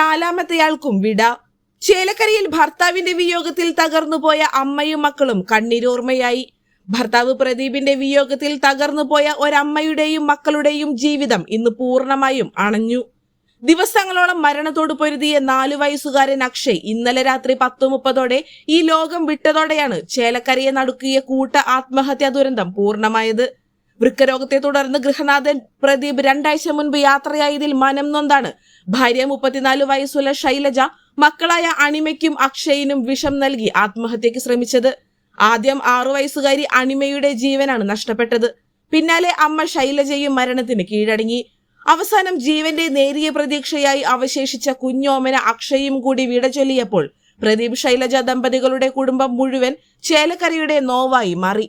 നാലാമത്തെയാൾക്കും വിട. ചേലക്കരയിൽ ഭർത്താവിന്റെ വിയോഗത്തിൽ തകർന്നുപോയ അമ്മയും മക്കളും കണ്ണീരോർമ്മയായി. ഭർത്താവ് പ്രദീപിന്റെ വിയോഗത്തിൽ തകർന്നുപോയ ഒരമ്മയുടെയും മക്കളുടെയും ജീവിതം ഇന്ന് പൂർണമായും അണഞ്ഞു. ദിവസങ്ങളോളം മരണത്തോട് പൊരുതിയ നാലു വയസ്സുകാരൻ അക്ഷയ് ഇന്നലെ രാത്രി പത്തു മുപ്പതോടെ ഈ ലോകം വിട്ടതോടെയാണ് ചേലക്കരയെ നടുക്കിയ കൂട്ട ആത്മഹത്യാ ദുരന്തം പൂർണമായത്. വൃക്കരോഗത്തെ തുടർന്ന് ഗൃഹനാഥൻ പ്രദീപ് രണ്ടാഴ്ച മുൻപ് യാത്രയായതിൽ മനം നൊന്താണ് ഭാര്യ മുപ്പത്തിനാല് വയസ്സുള്ള ശൈലജ മക്കളായ അണിമയ്ക്കും അക്ഷയിനും വിഷം നൽകി ആത്മഹത്യക്ക് ശ്രമിച്ചത്. ആദ്യം ആറു വയസ്സുകാരി അണിമയുടെ ജീവനാണ് നഷ്ടപ്പെട്ടത്. പിന്നാലെ അമ്മ ശൈലജയും മരണത്തിന് കീഴടങ്ങി. അവസാനം ജീവന്റെ നേരിയ പ്രതീക്ഷയായി അവശേഷിച്ച കുഞ്ഞോമന അക്ഷയും കൂടി വിട ചൊല്ലിയപ്പോൾ പ്രദീപ് ശൈലജ ദമ്പതികളുടെ കുടുംബം മുഴുവൻ ചേലക്കരയുടെ നോവായി മാറി.